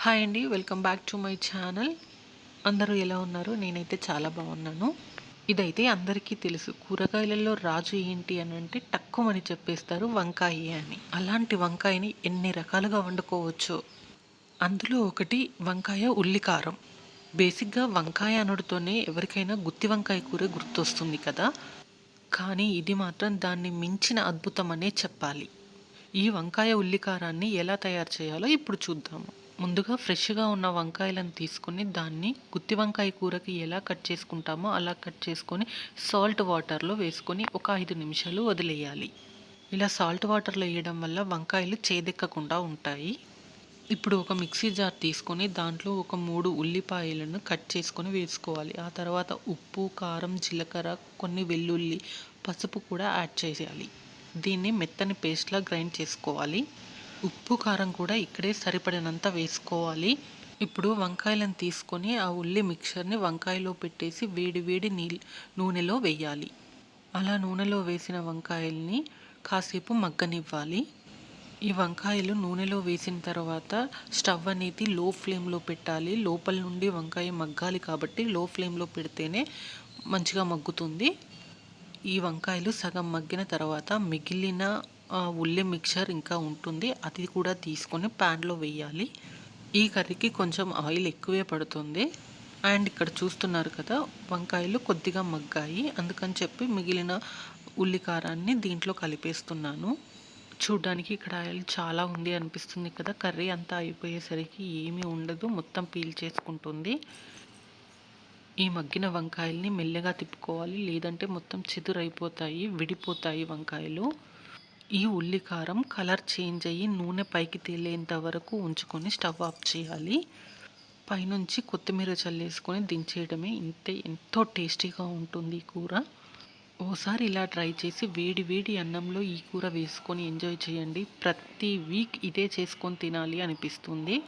Hi అండి welcome back to my channel. అందరూ ఎలా ఉన్నారు? నేనైతే చాలా బాగున్నాను. ఇదైతే అందరికీ తెలుసు కూరగాయలలో రాజు ఏంటి అని అంటే తక్కువని చెప్పేస్తారు వంకాయ అని. అలాంటి వంకాయని ఎన్ని రకాలుగా వండుకోవచ్చు. అందులో ఒకటి వంకాయ ఉల్లికారం. బేసిక్గా వంకాయ అనడుతోనే ఎవరికైనా గుత్తి వంకాయ కూర గుర్తొస్తుంది కదా. కానీ ఇది మాత్రం దాన్ని మించిన అద్భుతం అనే చెప్పాలి. ఈ వంకాయ ఉల్లికారాన్ని ఎలా తయారు చేయాలో ఇప్పుడు చూద్దాము. ముందుగా ఫ్రెష్గా ఉన్న వంకాయలను తీసుకొని దాన్ని గుత్తి వంకాయ కూరకి ఎలా కట్ చేసుకుంటామో అలా కట్ చేసుకొని సాల్ట్ వాటర్లో వేసుకొని ఒక ఐదు నిమిషాలు వదిలేయాలి. ఇలా సాల్ట్ వాటర్లో వేయడం వల్ల వంకాయలు చేదెక్కకుండా ఉంటాయి. ఇప్పుడు ఒక మిక్సీ జార్ తీసుకొని దాంట్లో ఒక మూడు ఉల్లిపాయలను కట్ చేసుకొని వేసుకోవాలి. ఆ తర్వాత ఉప్పు కారం జీలకర్ర కొన్ని వెల్లుల్లి పసుపు కూడా యాడ్ చేయాలి దీన్ని మెత్తని పేస్ట్లా గ్రైండ్ చేసుకోవాలి. ఉప్పు కారం కూడా ఇక్కడే సరిపడినంత వేసుకోవాలి. ఇప్పుడు వంకాయలను తీసుకొని ఆ ఉల్లి మిక్చర్ని వంకాయలో పెట్టేసి వేడి వేడి నీ నూనెలో వేయాలి. అలా నూనెలో వేసిన వంకాయల్ని కాసేపు మగ్గనివ్వాలి. ఈ వంకాయలు నూనెలో వేసిన తర్వాత స్టవ్ అనేది లో ఫ్లేమ్లో పెట్టాలి. లోపల నుండి వంకాయ మగ్గాలి కాబట్టి లో ఫ్లేమ్లో పెడితేనే మంచిగా మగ్గుతుంది. ఈ వంకాయలు సగం మగ్గిన తర్వాత మిగిలిన ఉల్లి మిక్చర్ ఇంకా ఉంటుంది. అది కూడా తీసుకొని ప్యాన్లో వేయాలి. ఈ కర్రీకి కొంచెం ఆయిల్ ఎక్కువే పడుతుంది. అండ్ ఇక్కడ చూస్తున్నారు కదా వంకాయలు కొద్దిగా మగ్గాయి. అందుకని చెప్పి మిగిలిన ఉల్లికారాన్ని దీంట్లో కలిపేస్తున్నాను. చూడ్డానికి ఇక్కడ ఆయిల్ చాలా ఉంది అనిపిస్తుంది కదా. కర్రీ అంతా అయిపోయేసరికి ఏమీ ఉండదు. మొత్తం పీల్ చేసుకుంటుంది. ఈ మగ్గిన వంకాయల్ని మెల్లగా తిప్పుకోవాలి. లేదంటే మొత్తం చెదురైపోతాయి విడిపోతాయి వంకాయలు. ఈ ఉల్లికారం కలర్ చేంజ్ అయ్యి నూనె పైకి తేలేంత వరకు ఉంచుకొని స్టవ్ ఆఫ్ చేయాలి. పైనుంచి కొత్తిమీర చల్లేసుకొని దించేయడమే ఇంతే ఎంతో టేస్టీగా ఉంటుంది కూర. ఓసారి ఇలా ట్రై చేసి వేడి వేడి అన్నంలో ఈ కూర వేసుకొని ఎంజాయ్ చేయండి. ప్రతి వీక్ ఇదే చేసుకొని తినాలి అనిపిస్తుంది.